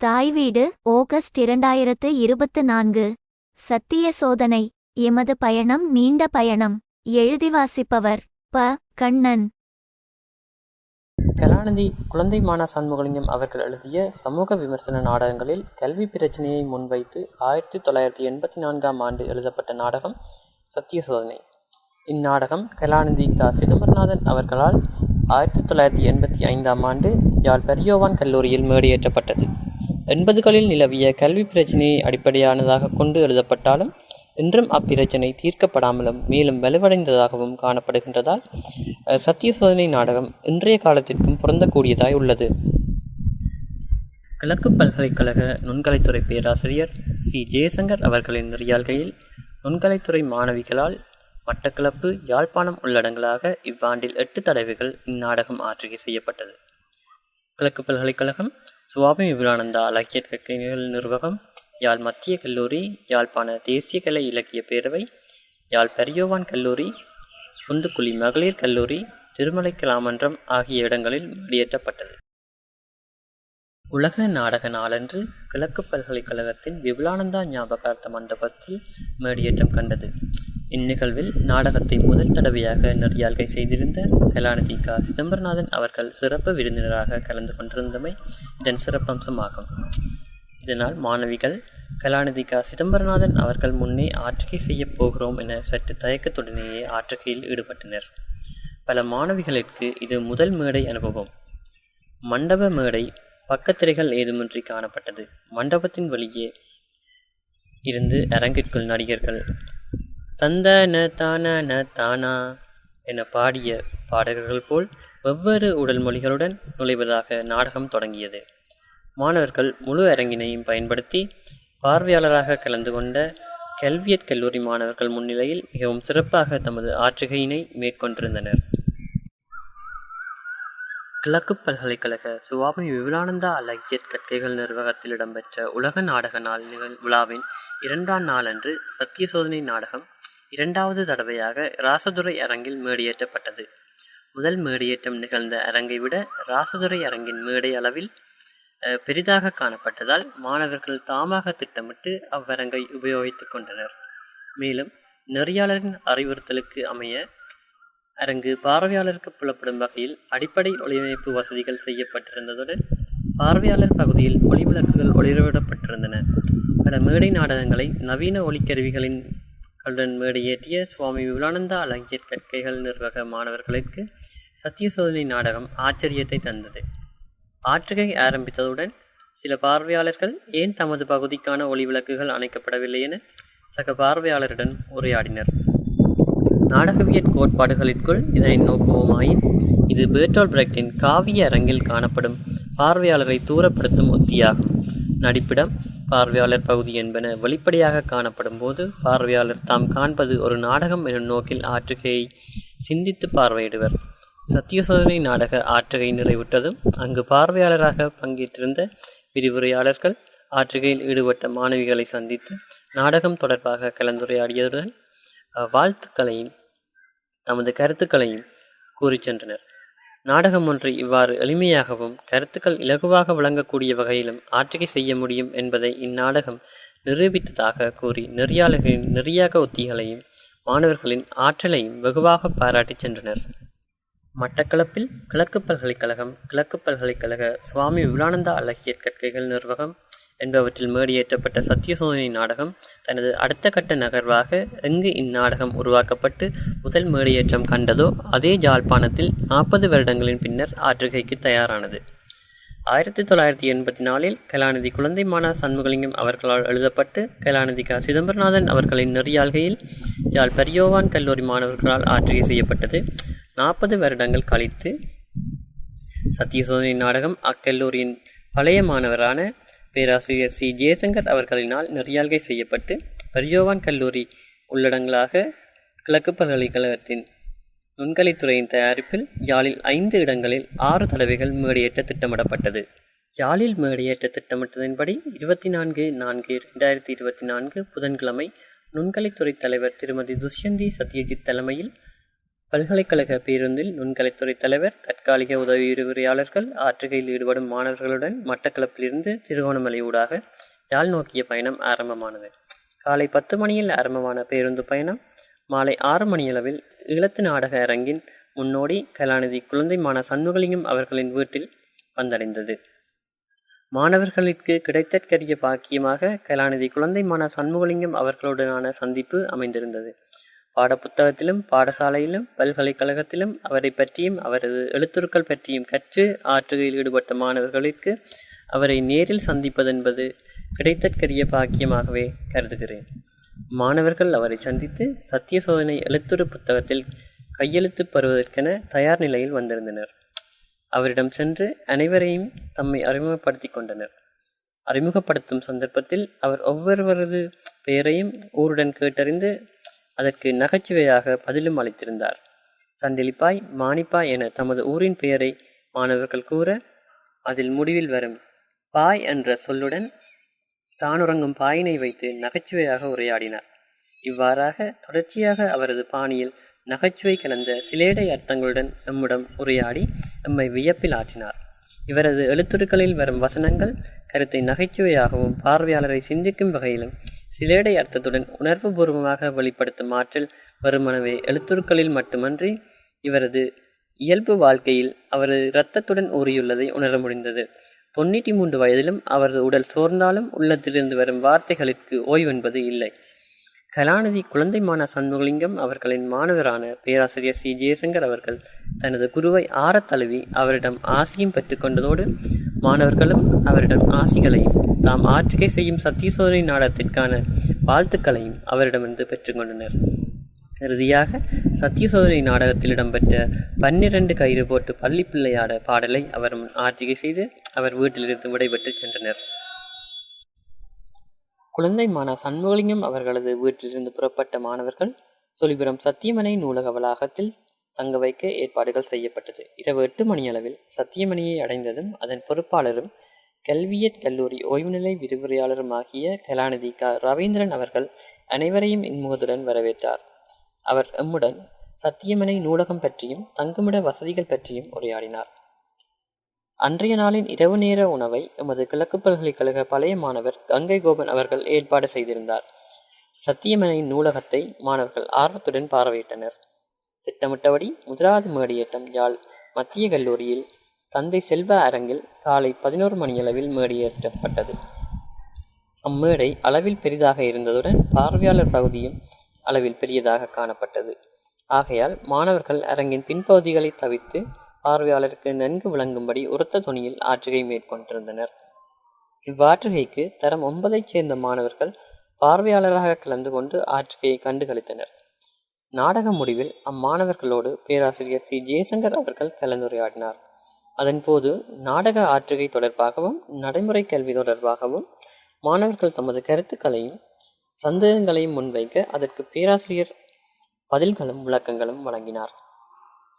தாய் வீடு ஆகஸ்ட் இரண்டாயிரத்து இருபத்து நான்கு. சத்திய சோதனை எமது பயணம் நீண்ட பயணம் எழுதி வாசிப்பவர் ப. கண்ணன். கலாநிதி குழந்தை மானா சண்முகலிங்கம் அவர்கள் எழுதிய சமூக விமர்சன நாடகங்களில் கல்வி பிரச்சனையை முன்வைத்து ஆயிரத்தி தொள்ளாயிரத்தி எண்பத்தி நான்காம் ஆண்டு எழுதப்பட்ட நாடகம் சத்திய சோதனை. இந்நாடகம் கலாநிதி க. சிதம்பரநாதன் அவர்களால் ஆயிரத்தி தொள்ளாயிரத்தி எண்பத்தி ஐந்தாம் ஆண்டு யாழ் பெரியோவான் கல்லூரியில் மேடையேற்றப்பட்டது. எண்பதுகளில் நிலவிய கல்வி பிரச்சினையை அடிப்படையானதாக கொண்டு எழுதப்பட்டாலும் இன்றும் அப்பிரச்சனை தீர்க்கப்படாமலும் மேலும் வலுவடைந்ததாகவும் காணப்படுகின்றதால் சத்திய சோதனை நாடகம் இன்றைய காலத்திற்கும் பொருந்தக்கூடியதாய் உள்ளது. கிழக்கு பல்கலைக்கழக நுண்கலைத்துறை பேராசிரியர் சி. ஜெயசங்கர் அவர்களின் நெறியாள்கையில் நுண்கலைத்துறை மாணவிகளால் மட்டக்களப்பு யாழ்ப்பாணம் உள்ளடங்களாக இவ்வாண்டில் எட்டு தடவைகள் இந்நாடகம் ஆற்றுகை செய்யப்பட்டது. கிழக்கு பல்கலைக்கழகம் சுவாமி விபுலானந்தா இலக்கிய கற்கைகள் நிர்வாகம் யாழ் மத்திய கல்லூரி யாழ்ப்பாண தேசிய கலை இலக்கிய பேரவை யாழ் பெரியோவான் கல்லூரி சுண்டுக்குழி மகளிர் கல்லூரி திருமலை கலாமன்றம் ஆகிய இடங்களில் வெளியேற்றப்பட்டது. உலக நாடக நாளன்று கிழக்கு பல்கலைக்கழகத்தின் விபுலானந்தா ஞாபகார்த்த மண்டபத்தில் மேடியேற்றம் கண்டது. இந்நிகழ்வில் நாடகத்தை முதல் தடவையாக நெறியாள்கை செய்திருந்த கலாநிதி க. சிதம்பரநாதன் அவர்கள் சிறப்பு விருந்தினராக கலந்து கொண்டிருந்தமை இதன் சிறப்பம்சமாகும். இதனால் மாணவிகள் கலாநிதி க. சிதம்பரநாதன் அவர்கள் முன்னே ஆற்றுகை செய்யப் போகிறோம் என சற்று தயக்கத்துடனேயே ஆற்றுகையில் ஈடுபட்டனர். பல மாணவிகளிற்கு இது முதல் மேடை அனுபவம். மண்டப மேடை பக்கத்திரைகள் ஏதுமின்றி காணப்பட்டது. மண்டபத்தின் வழியே இருந்து அரங்கிற்குள் நடிகர்கள் தந்த ந தான ந தானா என பாடிய பாடகர்கள் போல் வெவ்வேறு உடல் மொழிகளுடன் நுழைவதாக நாடகம் தொடங்கியது. மாணவர்கள் முழு அரங்கினையும் பயன்படுத்தி பார்வையாளராக கலந்து கொண்ட கல்வியற் கல்லூரி மாணவர்கள் முன்னிலையில் மிகவும் சிறப்பாக தமது ஆற்றுகையினை மேற்கொண்டிருந்தனர். கிழக்கு பல்கலைக்கழக சுவாமி விபுலானந்தா அழகியற் கற்கைகள் நிர்வாகத்தில் இடம்பெற்ற உலக நாடக நாள் நிகழ் விழாவின் இரண்டாம் நாளன்று சத்திய சோதனை நாடகம் இரண்டாவது தடவையாக ராசதுரை அரங்கில் மேடியேற்றப்பட்டது. முதல் மேடியேற்றம் நிகழ்ந்த அரங்கை விட ராசதுரை அரங்கின் மேடை அளவில் பெரிதாக காணப்பட்டதால் மாணவர்கள் தாமாக திட்டமிட்டு அவ்வரங்கை உபயோகித்துக் கொண்டனர். மேலும் நெறியாளரின் அறிவுறுத்தலுக்கு அமைய அரங்கு பார்வையாளருக்கு புலப்படும் வகையில் அடிப்படை ஒளியமைப்பு வசதிகள் செய்யப்பட்டிருந்ததுடன் பார்வையாளர் பகுதியில் ஒளிவிளக்குகள் ஒளிரவிடப்பட்டிருந்தன. பல மேடை நாடகங்களை நவீன ஒளிக்கருவிகளின் களுடன் மேடையேற்றிய சுவாமி விபுலானந்தா அழகிய கற்கைகள் நிர்வாக மாணவர்களுக்கு சத்திய சோதனை நாடகம் ஆச்சரியத்தை தந்தது. ஆற்றுகை ஆரம்பித்ததுடன் சில பார்வையாளர்கள் ஏன் தமது பகுதிக்கான ஒளி விளக்குகள் அணைக்கப்படவில்லை என சக பார்வையாளருடன் உரையாடினர். நாடகவியற் கோட்பாடுகளிற்குள் இதனை நோக்குவோமாயின் இது பேர்டோல் பிரெக்டின் காவிய அரங்கில் காணப்படும் பார்வையாளரை தூரப்படுத்தும் உத்தியாகும். நடிப்பிடம் பார்வையாளர் பகுதி என்பன வெளிப்படையாக காணப்படும் போது பார்வையாளர் தாம் காண்பது ஒரு நாடகம் எனும் நோக்கில் ஆற்றுகையை சிந்தித்து பார்வையிடுவர். சத்தியசோதனை நாடக ஆற்றுகை நிறைவுற்றதும் அங்கு பார்வையாளராக பங்கேற்றிருந்த விரிவுரையாளர்கள் ஆற்றுகையில் ஈடுபட்ட மாணவிகளை சந்தித்து நாடகம் தொடர்பாக கலந்துரையாடியதுடன் வாழ்த்துக்களையும் தமது கருத்துக்களையும் கூறிச் சென்றனர். நாடகம் ஒன்றை இவ்வாறு எளிமையாகவும் கருத்துக்கள் இலகுவாக விளங்கக்கூடிய வகையிலும் ஆற்றுகை செய்ய முடியும் என்பதை இந்நாடகம் நிரூபித்ததாக கூறி நெறியாளர்களின் நெறியாக உத்திகளையும் மாணவர்களின் ஆற்றலையும் வெகுவாக பாராட்டிச் சென்றனர். மட்டக்களப்பில் கிழக்கு பல்கலைக்கழகம் கிழக்கு பல்கலைக்கழக சுவாமி விபுலானந்தா அழகியற் கற்கைகள் நிர்வாகம் என்பவற்றில் மேடியேற்றப்பட்ட சத்தியசோதனை நாடகம் தனது அடுத்த கட்ட நகர்வாக எங்கு இந்நாடகம் உருவாக்கப்பட்டு முதல் மேடியேற்றம் கண்டதோ அதே ஜாழ்ப்பாணத்தில் நாற்பது வருடங்களின் பின்னர் ஆற்றுகைக்கு தயாரானது. ஆயிரத்தி தொள்ளாயிரத்தி எண்பத்தி நாலில் கலாநிதி குழந்தை மானா சண்முகலிங்கம் அவர்களால் எழுதப்பட்டு கலாநிதி க. சிதம்பரநாதன் அவர்களின் நெறியாள்கையில் யாழ் பெரியோவான் கல்லூரி மாணவர்களால் ஆற்றுகை செய்யப்பட்டது. நாற்பது வருடங்கள் கழித்து சத்தியசோதனை நாடகம் அக்கல்லூரியின் பழைய மாணவரான பேராசிரியர் சி. ஜெயசங்கர் அவர்களினால் நெறியாள்கை செய்யப்பட்டு பரியோவான் கல்லூரி உள்ளடங்களாக கிழக்கு பல்கலைக்கழகத்தின் நுண்கலைத்துறையின் தயாரிப்பில் யாழில் ஐந்து இடங்களில் ஆறு தடவைகள் மேடையேற்ற திட்டமிடப்பட்டது. யாழில் மேடையேற்ற திட்டமிட்டதின்படி இருபத்தி நான்கு நான்கு ரெண்டாயிரத்தி இருபத்தி நான்கு புதன்கிழமை நுண்கலைத்துறை தலைவர் திருமதி துஷ்யந்தி சத்யஜித் தலைமையில் பல்கலைக்கழக பேருந்தில் நுண்கலைத்துறை தலைவர் தற்காலிக உதவி விரிவுரையாளர்கள் ஆற்றுகையில் ஈடுபடும் மாணவர்களுடன் மட்டக்களப்பிலிருந்து திருகோணமலை ஊடாக யாழ் நோக்கிய பயணம் ஆரம்பமானது. காலை பத்து மணியில் ஆரம்பமான பேருந்து பயணம் மாலை ஆறு மணியளவில் ஈழத்து நாடக அரங்கின் முன்னோடி கலாநிதி குழந்தைமான சண்முகலிங்கம் அவர்களின் வீட்டில் வந்தடைந்தது. மாணவர்களுக்கு கிடைத்தற்கரிய பாக்கியமாக கலாநிதி குழந்தைமான சண்முகலிங்கம் அவர்களுடனான சந்திப்பு அமைந்திருந்தது. பாடப்புத்தகத்திலும் பாடசாலையிலும் பல்கலைக்கழகத்திலும் அவரை பற்றியும் அவரது எழுத்துருக்கள் பற்றியும் கற்று ஆற்றுகையில் ஈடுபட்ட மாணவர்களுக்கு அவரை நேரில் சந்திப்பதென்பது கிடைத்தற்கரிய பாக்கியமாகவே கருதுகிறேன். மாணவர்கள் அவரை சந்தித்து சத்திய சோதனை எழுத்துரு புத்தகத்தில் கையெழுத்து பெறுவதற்கென தயார் நிலையில் வந்திருந்தனர். அவரிடம் சென்று அனைவரையும் தம்மை அறிமுகப்படுத்திக் கொண்டனர். அறிமுகப்படுத்தும் சந்தர்ப்பத்தில் அவர் ஒவ்வொருவரது பெயரையும் ஊருடன் கேட்டறிந்து அதற்கு நகைச்சுவையாக பதிலும் அளித்திருந்தார். சண்டிலிப்பாய் மானிப்பாய் என தமது ஊரின் பெயரை மாணவர்கள் கூற அதில் முடிவில் வரும். பாய் என்ற சொல்லுடன் தானுறங்கும் பாயினை வைத்து நகைச்சுவையாக உரையாடினார். இவ்வாறாக தொடர்ச்சியாக அவரது பாணியில் நகைச்சுவை கலந்த சிலேடை அர்த்தங்களுடன் நம்முடன் உரையாடி நம்மை வியப்பில் ஆற்றினார். இவரது எழுத்துருக்களில் வரும் வசனங்கள் கருத்தை நகைச்சுவையாகவும் பார்வையாளரை சிந்திக்கும் வகையிலும் சிலேடை அர்த்தத்துடன் உணர்வுபூர்வமாக வெளிப்படுத்தும் ஆற்றல் வருமனவே எழுத்துருக்களில் மட்டுமன்றி இவரது இயல்பு வாழ்க்கையில் அவரது இரத்தத்துடன் ஊறியுள்ளதை உணர முடிந்தது. தொண்ணூற்றி மூன்று வயதிலும் அவரது உடல் சோர்ந்தாலும் உள்ளத்திலிருந்து வரும் வார்த்தைகளுக்கு ஓய்வென்பது இல்லை. கலாநிதி குழந்தைமான சண்முகலிங்கம் அவர்களின் மாணவரான பேராசிரியர் சி. ஜெயசங்கர் அவர்கள் தனது குருவை ஆறத் தழுவி அவரிடம் ஆசியும் பெற்றுக்கொண்டதோடு மாணவர்களும் அவரிடம் ஆசிகளையும் தாம் ஆற்றுகை செய்யும் சத்தியசோதனை நாடகத்திற்கான வாழ்த்துக்களையும் அவரிடமிருந்து பெற்றுக்கொண்டனர். இறுதியாக சத்தியசோதனை நாடகத்தில் இடம்பெற்ற பன்னிரண்டு கயிறு போட்டு பள்ளி பிள்ளையாட பாடலை அவர் முன் ஆட்சிகை செய்து அவர் வீட்டிலிருந்து விடைபெற்று சென்றனர். குழந்தைமான சண்முகலிங்கம் அவர்களது வீட்டிலிருந்து புறப்பட்ட மாணவர்கள் சொலிபுரம் சத்தியமனை நூலக வளாகத்தில் தங்க வைக்க ஏற்பாடுகள் செய்யப்பட்டது. இரவு எட்டு மணியளவில் சத்தியமணியை அடைந்ததும் அதன் பொறுப்பாளரும் கல்வியற் கல்லூரி ஓய்வுநிலை விரிவுரையாளருமாகிய கலாநிதி க ரவீந்திரன் அவர்கள் அனைவரையும் இன்முகத்துடன் வரவேற்றார். அவர் எம்முடன் சத்தியமனை நூலகம் பற்றியும் தங்குமிட வசதிகள் பற்றியும் உரையாடினார். அன்றைய நாளின் இரவு நேர உணவை எமது கிழக்கு பல்கலைக்கழக பழைய மாணவர் கங்கை கோபன் அவர்கள் ஏற்பாடு செய்திருந்தார். சத்தியமனையின் நூலகத்தை மாணவர்கள் ஆர்வத்துடன் பார்வையிட்டனர். திட்டமிட்டபடி முதலாவது மேடியேட்டம் யாழ் மத்திய கல்லூரியில் தந்தை செல்வ அரங்கில் காலை பதினோரு மணியளவில் மேடையேற்றப்பட்டது அம்மேடை அளவில் பெரிதாக இருந்ததுடன் பார்வையாளர் பகுதியும் அளவில் பெரியதாக காணப்பட்டது. ஆகையால் மாணவர்கள் அரங்கின் பின்பகுதிகளை தவிர்த்து பார்வையாளருக்கு நன்கு விளங்கும்படி உரத்த துணியில் ஆற்றுகை மேற்கொண்டிருந்தனர். இவ்வாற்றுகைக்கு தரம் ஒன்பதைச் சேர்ந்த மாணவர்கள் பார்வையாளராக கலந்து கொண்டு ஆற்றுகையை கண்டுகளித்தனர். நாடக முடிவில் அம்மாணவர்களோடு பேராசிரியர் சி. ஜெயசங்கர் அவர்கள் கலந்துரையாடினார். அதன்போது நாடக ஆற்றுகை தொடர்பாகவும் நடைமுறை கல்வி தொடர்பாகவும் மாணவர்கள் தமது கருத்துக்களையும் சந்தேகங்களையும் முன்வைக்க அதற்கு பேராசிரியர் பதில்களும் விளக்கங்களும் வழங்கினார்.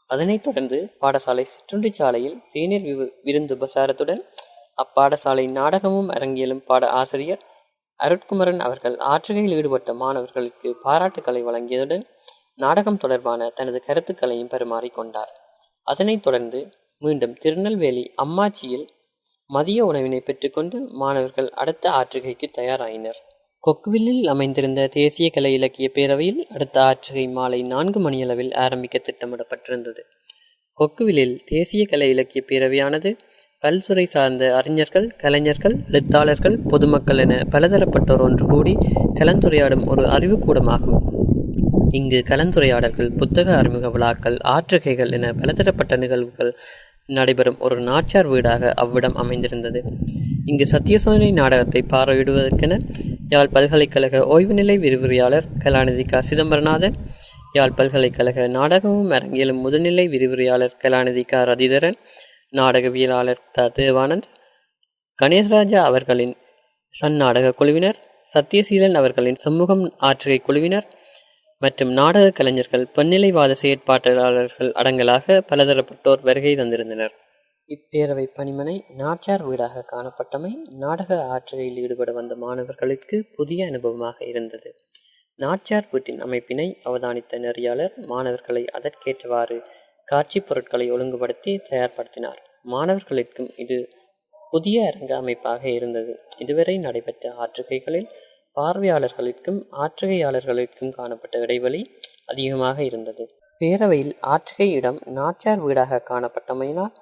அதனைத் தொடர்ந்து பாடசாலை சிற்றுண்டி சாலையில் தேநீர் விருந்து உபசாரத்துடன் அப்பாடசாலை நாடகமும் அரங்கியலும் பாட ஆசிரியர் அருட்குமரன் அவர்கள் ஆற்றுகையில் ஈடுபட்ட மாணவர்களுக்கு பாராட்டுக்களை வழங்கியதுடன் நாடகம் தொடர்பான தனது கருத்துக்களையும் பரிமாறிக்கொண்டார் அதனைத் தொடர்ந்து மீண்டும் திருநெல்வேலி அம்மாச்சியில் மதிய உணவினை பெற்றுக்கொண்டு மாணவர்கள் அடுத்த ஆற்றுகைக்கு தயாராயினர். கொக்குவில்லில் அமைந்திருந்த தேசிய கலை இலக்கிய பேரவையில் அடுத்த ஆற்றுகை மாலை நான்கு மணியளவில் ஆரம்பிக்க திட்டமிடப்பட்டிருந்தது. கொக்குவிலில் தேசிய கலை இலக்கிய பேரவையானது பல்துறை சார்ந்த அறிஞர்கள் கலைஞர்கள் எழுத்தாளர்கள் பொதுமக்கள் என பலதரப்பட்டோர் ஒன்று கூடி கலந்துரையாடும் ஒரு அறிவுக்கூடமாகும். இங்கு கலந்துரையாடல்கள் புத்தக அறிமுக விழாக்கள் ஆற்றுகைகள் என பலதரப்பட்ட நிகழ்வுகள் நடைபெறும் ஒரு நாச்சார் வீடாக அவ்விடம் அமைந்திருந்தது. இங்கு சத்தியசோதனை நாடகத்தை பார்வையிடுவதற்கென யாழ் பல்கலைக்கழக ஓய்வுநிலை விரிவுரையாளர் கலாநிதி க சிதம்பரநாதன் யாழ் பல்கலைக்கழக நாடகமும் அரங்கியலும் முதுநிலை விரிவுரையாளர் கலாநிதி க ரதிதரன் நாடகவியலாளர் த. தேவானந்த் கணேசராஜா அவர்களின் சன் நாடக குழுவினர் சத்யசீலன் அவர்களின் சமூகம் ஆற்றுகை குழுவினர் மற்றும் நாடக கலைஞர்கள் பொன்னிலைவாத செயற்பாட்டாளர்கள் அடங்கலாக பலதரப்பட்டோர் வருகை தந்திருந்தனர். இப்பேரவை பணிமனை நாச்சார் வீடாக காணப்பட்டமை நாடக ஆற்றுகையில் ஈடுபட வந்த மாணவர்களுக்கு புதிய அனுபவமாக இருந்தது. நாச்சியார் வீட்டின் அமைப்பினை அவதானித்த நெறியாளர் மாணவர்களை அதற்கேற்றவாறு காட்சிப் பொருட்களை ஒழுங்குபடுத்தி தயார்படுத்தினார். மாணவர்களுக்கும் இது புதிய அரங்க அமைப்பாக இருந்தது. இதுவரை நடைபெற்ற ஆற்றுகைகளில் பார்வையாளர்களுக்கும் ஆற்றுகையாளர்களுக்கும் காணப்பட்ட இடைவெளி அதிகமாக இருந்தது. பேரவையில் ஆற்றுகை இடம் நாச்சார் வீடாக காணப்பட்டமையினால்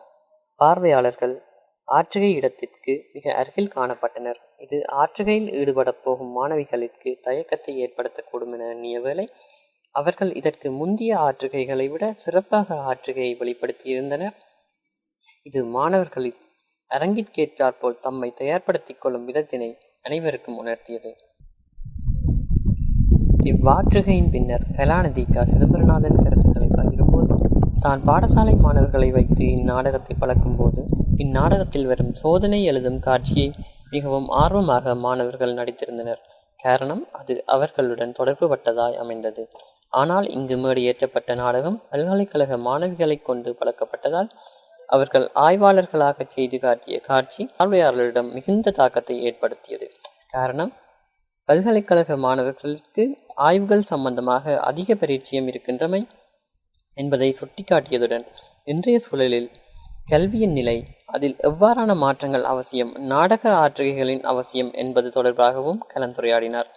பார்வையாளர்கள் ஆற்றுகை இடத்திற்கு மிக அருகில் காணப்பட்டனர். இது ஆற்றுகையில் ஈடுபடப் போகும் மாணவிகளுக்கு தயக்கத்தை ஏற்படுத்தக்கூடும் என எண்ணிய வேளை அவர்கள் இதற்கு முந்தைய ஆற்றுகைகளை விட சிறப்பாக ஆற்றுகையை வெளிப்படுத்தியிருந்தனர். இது மாணவர்களின் அரங்கிற்கேற்றாற்போல் தம்மை தயார்படுத்திக் கொள்ளும் விதத்தினை அனைவருக்கும் உணர்த்தியது. இவ்வாற்றுகையின் பின்னர் கலாநிதி க சிதம்பரநாதன் கருத்துக்களை பகிரும்போது தான் பாடசாலை மாணவர்களை வைத்து இந்நாடகத்தை பழக்கும் போது இந்நாடகத்தில் வரும் சோதனை எழுதும் காட்சியை மிகவும் ஆர்வமாக மாணவர்கள் நடித்திருந்தனர். காரணம் அது அவர்களுடன் தொடர்புபட்டதாய் அமைந்தது. ஆனால் இங்கு மேடையேற்றப்பட்ட நாடகம் பல்கலைக்கழக மாணவிகளை கொண்டு பழக்கப்பட்டதால் அவர்கள் ஆய்வாளர்களாக செய்து காட்டிய காட்சி பார்வையாளர்களிடம் மிகுந்த தாக்கத்தை ஏற்படுத்தியது. காரணம் பல்கலைக்கழக மாணவர்களுக்கு ஆய்வுகள் சம்பந்தமாக அதிக பரிச்சயம் இருக்கின்றமை என்பதை சுட்டிக்காட்டியதுடன் இன்றைய சூழலில் கல்வியின் நிலை அதில் எவ்வாறான மாற்றங்கள் அவசியம் நாடக ஆற்றுகைகளின் அவசியம் என்பது தொடர்பாகவும் கலந்துரையாடினார்.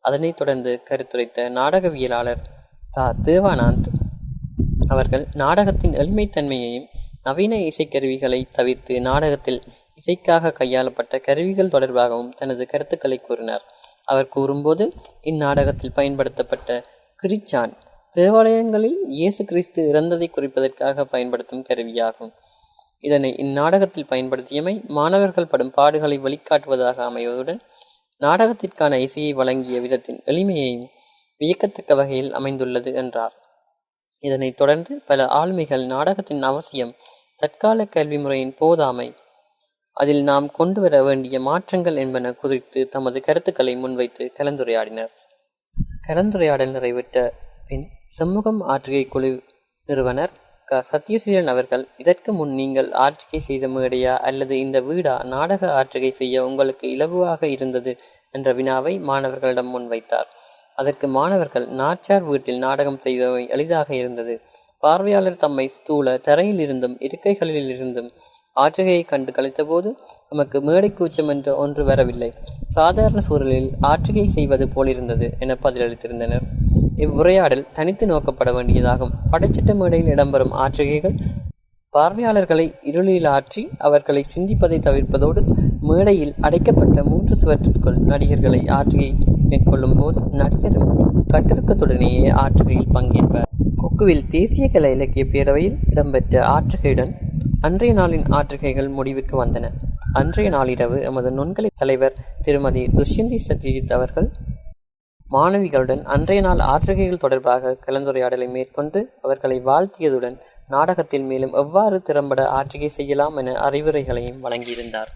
அதனைத் தொடர்ந்து கருத்துரைத்த நாடகவியலாளர் தா. தேவானந்த் அவர்கள் நாடகத்தின் எளிமைத்தன்மையையும் நவீன இசைக்கருவிகளை தவிர்த்து நாடகத்தில் இசைக்காக கையாளப்பட்ட கருவிகள் தொடர்பாகவும் தனது கருத்துக்களை கூறினார். அவர் கூறும்போது இந்நாடகத்தில் பயன்படுத்தப்பட்ட கிரிச்சான் தேவாலயங்களில் இயேசு கிறிஸ்து இறந்ததை குறிப்பதற்காக பயன்படுத்தும் கருவியாகும். இதனை இந்நாடகத்தில் பயன்படுத்தியமை மாணவர்கள் படும் பாடுகளை வழிகாட்டுவதாக அமைவதுடன் நாடகத்திற்கான இசையை வழங்கிய விதத்தின் எளிமையையும் வியக்கத்தக்க வகையில் அமைந்துள்ளது என்றார். இதனைத் தொடர்ந்து பல ஆளுமைகள் நாடகத்தின் அவசியம் தற்கால கல்வி முறையின் போதாமை. அதில் நாம் கொண்டு வர வேண்டிய மாற்றங்கள் என்பன குறித்து தமது கருத்துக்களை முன்வைத்து கலந்துரையாடினர். கலந்துரையாடல் நிறைவேற்ற பின் சமூகம் ஆற்றுகை குழு நிறுவனர் க. சத்யசீலன் அவர்கள் இதற்கு முன் நீங்கள் ஆற்றுகை செய்த மேடையா? அல்லது இந்த வீடா? நாடக ஆற்றுகை செய்ய உங்களுக்கு இலகுவாக இருந்தது? என்ற வினாவை மாணவர்களிடம் முன்வைத்தார். அதற்கு மாணவர்கள் நாச்சார் வீட்டில் நாடகம் செய்தவை எளிதாக இருந்தது. பார்வையாளர் தம்மை ஸ்தூல தரையில் இருந்தும் இருக்கைகளில் இருந்தும் ஆற்றுகையை கண்டு கழித்தபோது நமக்கு மேடை கூச்சம் என்ற ஒன்று வரவில்லை. சாதாரண சூழலில் ஆற்றுகை செய்வது போலிருந்தது என பதிலளித்திருந்தனர். இவ்வுரையாடல் தனித்து நோக்கப்பட வேண்டியதாகும். படைச்சிட்ட மேடையில் இடம்பெறும் ஆற்றுகைகள் பார்வையாளர்களை இருளில் ஆற்றி அவர்களை சிந்திப்பதை தவிர்ப்பதோடு மேடையில் அடைக்கப்பட்ட மூன்று சுவற்றிற்குள் நடிகர்களை ஆற்றுகை மேற்கொள்ளும் போது நடிகரும் கட்டிருக்கத்துடனேயே ஆற்றுகையில் பங்கேற்பார். கொக்குவில் தேசிய கலை இலக்கிய பேரவையில் இடம்பெற்ற ஆற்றுகையுடன் அன்றைய நாளின் ஆற்றுகைகள் முடிவுக்கு வந்தன. அன்றைய நாளிரவு எமது நுண்கலை தலைவர் திருமதி துஷ்யந்தி சத்யஜித் அவர்கள் மாணவிகளுடன் அன்றைய நாள் ஆற்றுகைகள் தொடர்பாக கலந்துரையாடலை மேற்கொண்டு அவர்களை வாழ்த்தியதுடன் நாடகத்தில் மேலும் எவ்வாறு திறம்பட ஆற்றுகை செய்யலாம் என அறிவுரைகளையும் வழங்கியிருந்தார்.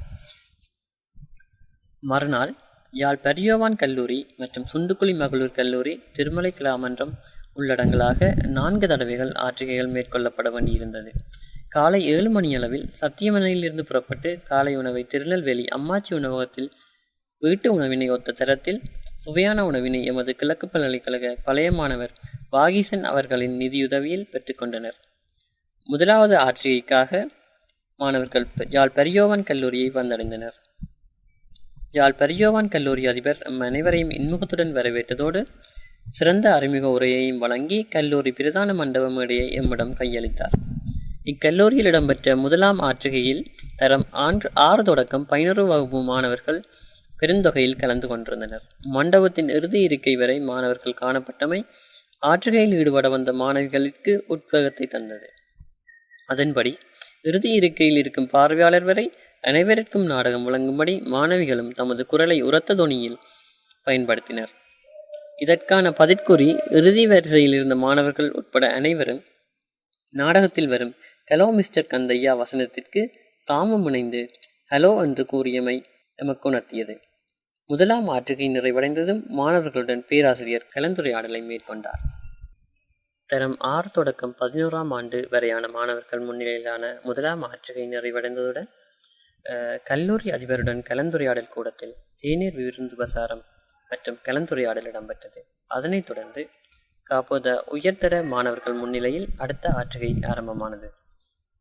மறுநாள் யாழ் பெரியோவான் கல்லூரி மற்றும் சுண்டுக்குழி மகளிர் கல்லூரி திருமலை கலாமன்றம் உள்ளடங்களாக நான்கு தடவைகள் ஆற்றுகைகள் மேற்கொள்ளப்பட வேண்டியிருந்தது. காலை ஏழு மணியளவில் சத்தியமனையிலிருந்து புறப்பட்டு காலை உணவை திருநெல்வேலி அம்மாச்சி உணவகத்தில் வீட்டு உணவினை ஒத்த தரத்தில் சுவையான உணவினை எமது கிழக்கு பல்கலைக்கழக பழைய மாணவர் வாகீசன் அவர்களின் நிதியுதவியில் பெற்றுக்கொண்டனர் முதலாவது ஆற்றிகைக்காக மாணவர்கள் யாழ் பெரியோவான் கல்லூரியை வந்தடைந்தனர். யாழ் பெரியோவான் கல்லூரி அதிபர் அனைவரையும் இன்முகத்துடன் வரவேற்றதோடு சிறந்த அறிமுக உரையையும் வழங்கி கல்லூரி பிரதான மண்டப மேடையை எம்மிடம் கையளித்தார். இக்கல்லூரியில் இடம்பெற்ற முதலாம் ஆற்றுகையில் தரம் ஆண்டு ஆறு தொடக்கம் பதினொரு வகுப்பு மாணவர்கள் பெருந்தொகையில் கலந்து கொண்டிருந்தனர். மண்டபத்தின் இறுதி இருக்கை வரை மாணவர்கள் காணப்பட்டமை ஆற்றுகையில் ஈடுபட வந்த மாணவிகளுக்கு உத்வேகத்தை தந்தது. அதன்படி இறுதி இருக்கையில் இருக்கும் பார்வையாளர் வரை அனைவருக்கும் நாடகம் வழங்கும்படி மாணவிகளும் தமது குரலை உரத்த தொனியில் பயன்படுத்தினர். இதற்கான பதிற்குறி இறுதி வரிசையில் இருந்த மாணவர்கள் உட்பட அனைவரும் நாடகத்தில் வரும் ஹலோ மிஸ்டர் கந்தையா வசனத்திற்கு தாமும் இணைந்து ஹலோ என்று கூறியமை எமக்கு உணர்த்தியது முதலாம் ஆற்றுகை நிறைவடைந்ததும் மாணவர்களுடன் பேராசிரியர் கலந்துரையாடலை மேற்கொண்டார். தரம் ஆறு தொடக்கம் பதினோராம் ஆண்டு வரையான மாணவர்கள் முன்னிலையிலான முதலாம் ஆற்றுகை நிறைவடைந்ததுடன் கல்லூரி அதிபருடன் கலந்துரையாடல் கூடத்தில் தேநீர் விருந்து பிரசாரம் மற்றும் கலந்துரையாடல் இடம்பெற்றது. அதனைத் தொடர்ந்து காப்போத உயர்தர மாணவர்கள் முன்னிலையில் அடுத்த ஆற்றுகை ஆரம்பமானது.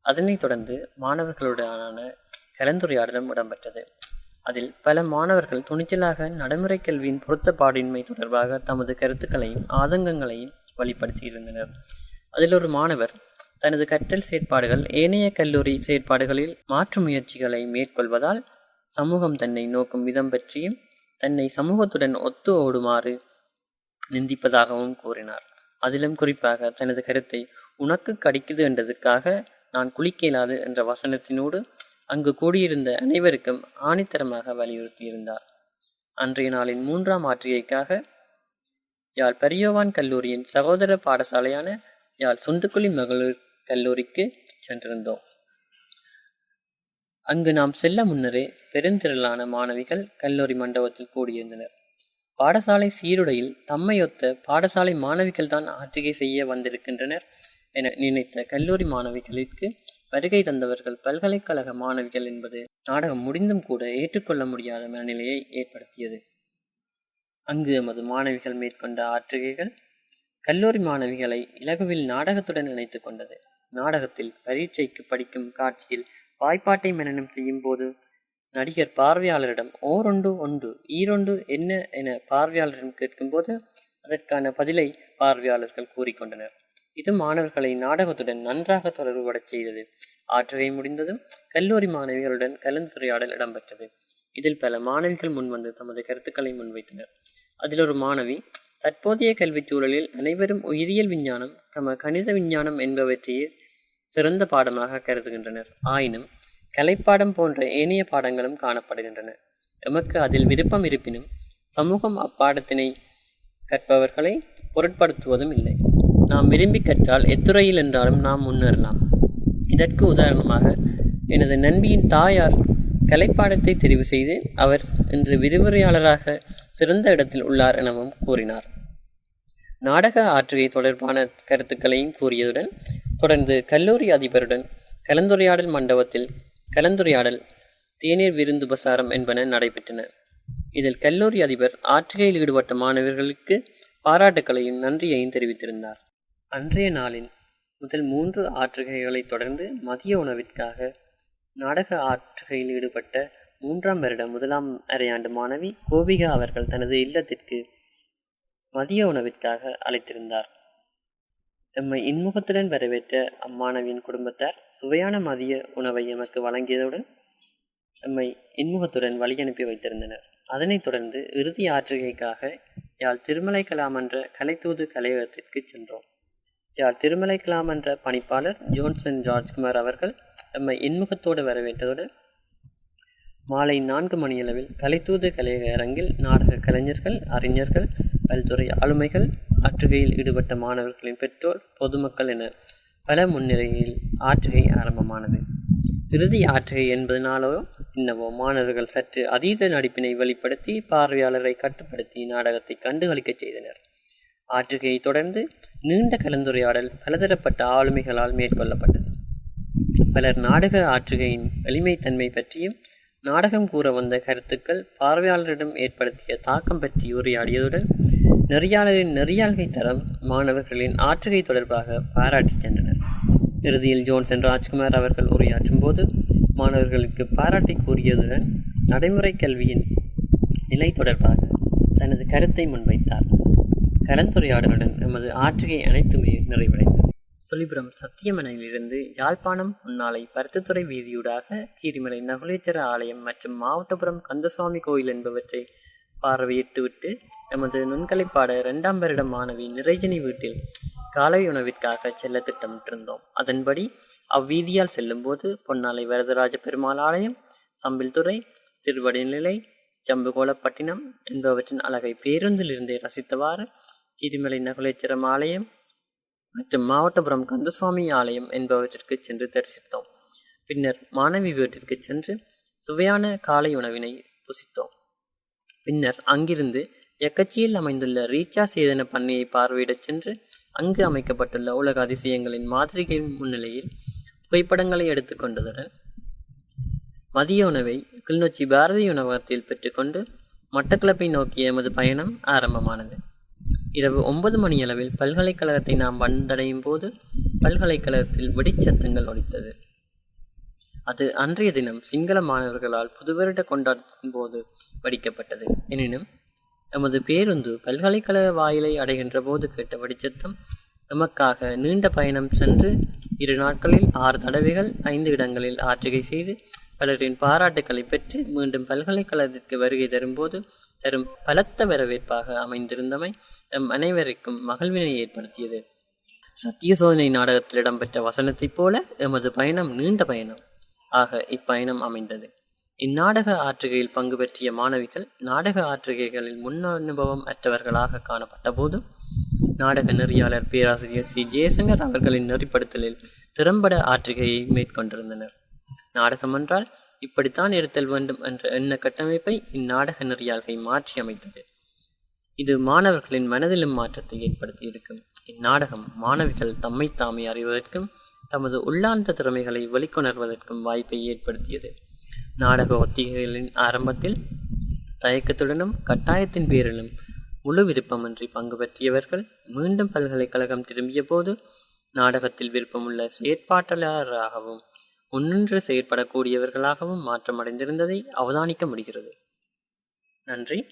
அதனைத் தொடர்ந்து மாணவர்களுடனான கலந்துரையாடலும் இடம்பெற்றது. அதில் பல மாணவர்கள் துணிச்சலாக நடைமுறை கல்வியின் பொருத்தப்பாடின்மை தொடர்பாக தமது கருத்துக்களையும் ஆதங்கங்களையும் வெளிப்படுத்தியிருந்தனர். அதில் ஒரு மாணவர் தனது கற்றல் செயற்பாடுகள் ஏனைய கல்லூரி செயற்பாடுகளில் மாற்று முயற்சிகளை மேற்கொள்வதால் சமூகம் தன்னை நோக்கும் விதம் பற்றியும் தன்னை சமூகத்துடன் ஒத்து ஓடுமாறு நிந்திப்பதாகவும் கூறினார். அதிலும் குறிப்பாக தனது கருத்தை உனக்கு கடிக்குது என்றதுக்காக நான் குளிக்க இயலாது என்ற வசனத்தினோடு அங்கு கூடியிருந்த அனைவருக்கும் ஆணித்தரமாக வலியுறுத்தியிருந்தார். அன்றைய நாளின் மூன்றாம் ஆற்றியைக்காக யாழ் பெரியோவான் கல்லூரியின் சகோதர பாடசாலையான யாழ் சுண்டுக்குழி மகளிர் கல்லூரிக்கு சென்றிருந்தோம். அங்கு நாம் செல்ல முன்னரே பெருந்திரளான மாணவிகள் கல்லூரி மண்டபத்தில் கூடியிருந்தனர். பாடசாலை சீருடையில் தம்மையொத்த பாடசாலை மாணவிகள் தான் ஆற்றுகை செய்ய வந்திருக்கின்றனர் என நினைத்த கல்லூரி மாணவிகளிற்கு வருகை தந்தவர்கள் பல்கலைக்கழக மாணவிகள் என்பது நாடகம் முடிந்தும் கூட ஏற்றுக்கொள்ள முடியாத மனநிலையை ஏற்படுத்தியது. அங்கு எமது மாணவிகள் மேற்கொண்ட ஆற்றுகைகள் கல்லூரி மாணவிகளை இலகுவில் நாடகத்துடன் இணைத்துக் கொண்டது. நாடகத்தில் பரீட்சைக்கு படிக்கும் காட்சியில் வாய்ப்பாட்டை மனனம் செய்யும் போது நடிகர் பார்வையாளரிடம் ஓரொண்டு ஒன்று ஈரொண்டு என்ன? என பார்வையாளரிடம் கேட்கும்போது அதற்கான பதிலை பார்வையாளர்கள் கூறிக்கொண்டனர். இது மாணவர்களை நாடகத்துடன் நன்றாக தொடர்புபடச் செய்தது. ஆற்றுகை முடிந்ததும் கல்லூரி மாணவிகளுடன் கலந்துரையாடல் இடம்பெற்றது. இதில் பல மாணவிகள் முன்வந்து தமது கருத்துக்களை முன்வைத்தனர். அதில் ஒரு மாணவி தற்போதைய கல்விச் சூழலில் அனைவரும் உயிரியல் விஞ்ஞானம் தம கணித விஞ்ஞானம் என்பவற்றையே சிறந்த பாடமாக கருதுகின்றனர். ஆயினும் கலைப்பாடம் போன்ற ஏனைய பாடங்களும் காணப்படுகின்றன. எமக்கு அதில் விருப்பம் இருப்பினும் சமூகம் அப்பாடத்தினை கற்பவர்களை பொருட்படுத்துவதும் இல்லை. நாம் விரும்பி கற்றால் எத்துறையில் என்றாலும் நாம் முன்னேறலாம். இதற்கு உதாரணமாக எனது நண்பியின் தாயார் கலைப்பாடத்தை தெரிவு செய்து அவர் இன்று விரிவுரையாளராக சிறந்த இடத்தில் உள்ளார் எனவும் கூறினார். நாடக ஆற்றுகை தொடர்பான கருத்துக்களையும் கூறியதுடன் தொடர்ந்து கல்லூரி அதிபருடன் கலந்துரையாடல் மண்டபத்தில் கலந்துரையாடல் தேநீர் விருந்து உபசாரம் என்பன நடைபெற்றன. இதில் கல்லூரி அதிபர் ஆற்றுகையில் ஈடுபட்ட மாணவர்களுக்கு பாராட்டுக்களையும் நன்றியையும் தெரிவித்திருந்தார். அன்றைய நாளின் முதல் மூன்று ஆற்றுகைகளைத் தொடர்ந்து மதிய உணவிற்காக நாடக ஆற்றுகையில் ஈடுபட்ட மூன்றாம் வருட முதலாம் அரையாண்டு மாணவி கோபிகா அவர்கள் தனது இல்லத்திற்கு மதிய உணவிற்காக அழைத்திருந்தார். எம்மை இன்முகத்துடன் வரவேற்ற அம்மாணவியின் குடும்பத்தார் சுவையான மதிய உணவை எமக்கு வழங்கியதுடன் எம்மை இன்முகத்துடன் வழி அனுப்பி வைத்திருந்தனர். அதனைத் தொடர்ந்து இறுதி ஆற்றுகைக்காக யாழ் திருமலை கலாம் என்ற கலைத்தூது கலையகத்திற்கு சென்றோம். யாழ் திருமலை கலாம் என்ற பணிப்பாளர் ஜோன்சன் ராஜ்குமார் அவர்கள் எம்மை இன்முகத்தோடு வரவேற்றதோடு மாலை நான்கு மணியளவில் கலைத்தூது கலையக அரங்கில் நாடக கலைஞர்கள் அறிஞர்கள் பல்துறை ஆளுமைகள் ஆற்றுகையில் ஈடுபட்ட மாணவர்களின் பெற்றோர் பொதுமக்கள் என பல முன்னிலையில் ஆற்றுகை ஆரம்பமானது. இறுதி ஆற்றுகை என்பதனாலோ என்னவோ மாணவர்கள் சற்று அதீத நடிப்பினை வெளிப்படுத்தி பார்வையாளரை கட்டுப்படுத்தி நாடகத்தை கண்டுகளிக்கச் செய்தனர். ஆற்றுகையை தொடர்ந்து நீண்ட கலந்துரையாடல் பலதரப்பட்ட ஆளுமைகளால் மேற்கொள்ளப்பட்டது. பலர் நாடக ஆற்றுகையின் எளிமைத்தன்மை பற்றியும் நாடகம் கூற வந்த கருத்துக்கள் பார்வையாளரிடம் ஏற்படுத்திய தாக்கம் பற்றி உரையாடியதுடன் நெறியாளரின் நெறியாள்கை தரம் மாணவர்களின் ஆற்றுகை தொடர்பாக பாராட்டி சென்றனர். இறுதியில் ஜோன்சன் ராஜ்குமார் அவர்கள் உரையாற்றும் போது மாணவர்களுக்கு பாராட்டி கூறியதுடன் நடைமுறை கல்வியின் நிலை தொடர்பாக தனது கருத்தை முன்வைத்தார். கலந்துரையாடலுடன் நமது ஆற்றுகை அனைத்துமே நிறைவடைந்தது. சொல்லிபுரம் சத்தியமனையிலிருந்து யாழ்ப்பாணம் முன்னாலை பருத்தித்துறை வீதியூடாக கீரிமலை நகுலேச்சர ஆலயம் மற்றும் மாவட்டபுரம் கந்தசுவாமி கோயில் என்பவற்றை பார்வையிட்டுவிட்டு எமது நுண்கலைப்பாட இரண்டாம் வருடம் மாணவி நிறைஜனி வீட்டில் காலை உணவிற்காக செல்ல திட்டமிட்டிருந்தோம். அதன்படி அவ்வீதியால் செல்லும்போது பொன்னாலை வரதராஜ பெருமாள் ஆலயம் சம்பில்துறை திருவடிநிலை ஜம்புகோலப்பட்டினம் என்பவற்றின் அழகை பேருந்திலிருந்தே ரசித்தவாறு கீரிமலை நகுலேச்சரம் ஆலயம் மற்றும் மாவட்டபுரம் கந்தசுவாமி ஆலயம் என்பவற்றிற்கு சென்று தரிசித்தோம். பின்னர் மாணவி வீட்டிற்கு சென்று சுவையான காலை உணவினை புசித்தோம். பின்னர் அங்கிருந்து எக்கச்சியில் அமைந்துள்ள ரீச்சா சேதன பண்ணையை பார்வையிடச் சென்று அங்கு அமைக்கப்பட்டுள்ள உலக அதிசயங்களின் மாதிரிகளின் முன்னிலையில் புகைப்படங்களை எடுத்துக்கொண்டதுடன் மதிய உணவை கிளிநொச்சி பாரதி உணவகத்தில் பெற்றுக்கொண்டு மட்டக்களப்பை நோக்கிய எமது பயணம் ஆரம்பமானது. இரவு ஒன்பது மணியளவில் பல்கலைக்கழகத்தை நாம் வந்தடையும் போது பல்கலைக்கழகத்தில் வெடிச்சத்தங்கள் ஒலித்தது. அது அன்றைய தினம் சிங்கள மாணவர்களால் புதுவருட கொண்டாட்டத்தின் போது வடிக்கப்பட்டது. எனினும் நமது பேருந்து பல்கலைக்கழக வாயிலை அடைகின்ற போது கேட்ட வெடிச்சத்தம் நமக்காக நீண்ட பயணம் சென்று இரு நாட்களில் ஆறு தடவைகள் ஐந்து இடங்களில் ஆற்றுகை செய்து பலரின் பாராட்டுக்களை பெற்று மீண்டும் பல்கலைக்கழகத்திற்கு வருகை தரும்போது தரும் பலத்த வரவேற்பாக அமைந்திருந்தமை நம் அனைவருக்கும் மகிழ்வினை ஏற்படுத்தியது. சத்திய சோதனை நாடகத்தில் இடம்பெற்ற வசனத்தைப் போல எமது பயணம் நீண்ட பயணம் ஆக இப்பயணம் அமைந்தது. இந்நாடக ஆற்றுகையில் பங்கு பெற்றிய மாணவிகள் நாடக ஆற்றுகைகளில் முன் அனுபவம் அற்றவர்களாக காணப்பட்ட போதும் நாடக நெறியாளர் பேராசிரியர் சி. ஜெயசங்கர் அவர்களின் நெறிப்படுத்தலில் திறம்பட ஆற்றுகையை மேற்கொண்டிருந்தனர். நாடகம் என்றால் இப்படித்தான் இருத்தல் வேண்டும் என்ற எண்ண கட்டமைப்பை இந்நாடக நெறியாள்கை மாற்றி அமைத்தது. இது மாணவர்களின் மனதிலும் மாற்றத்தை ஏற்படுத்தி இருக்கும். இந்நாடகம் மாணவிகள் தம்மை தாமே அறிவதற்கும் தமது உள்ளார்ந்த திறமைகளை வெளிக்கொணர்வதற்கும் வாய்ப்பை ஏற்படுத்தியது. நாடக ஒத்திகைகளின் ஆரம்பத்தில் தயக்கத்துடனும் கட்டாயத்தின் பேரிலும் முழு விருப்பமின்றி பங்கு பெற்றியவர்கள் மீண்டும் பல்கலைக்கழகம் திரும்பிய போது நாடகத்தில் விருப்பமுள்ள செயற்பாட்டாளராகவும் ஒன்றின்று செயற்படக்கூடியவர்களாகவும் மாற்றமடைந்திருந்ததை அவதானிக்க முடிகிறது. நன்றி.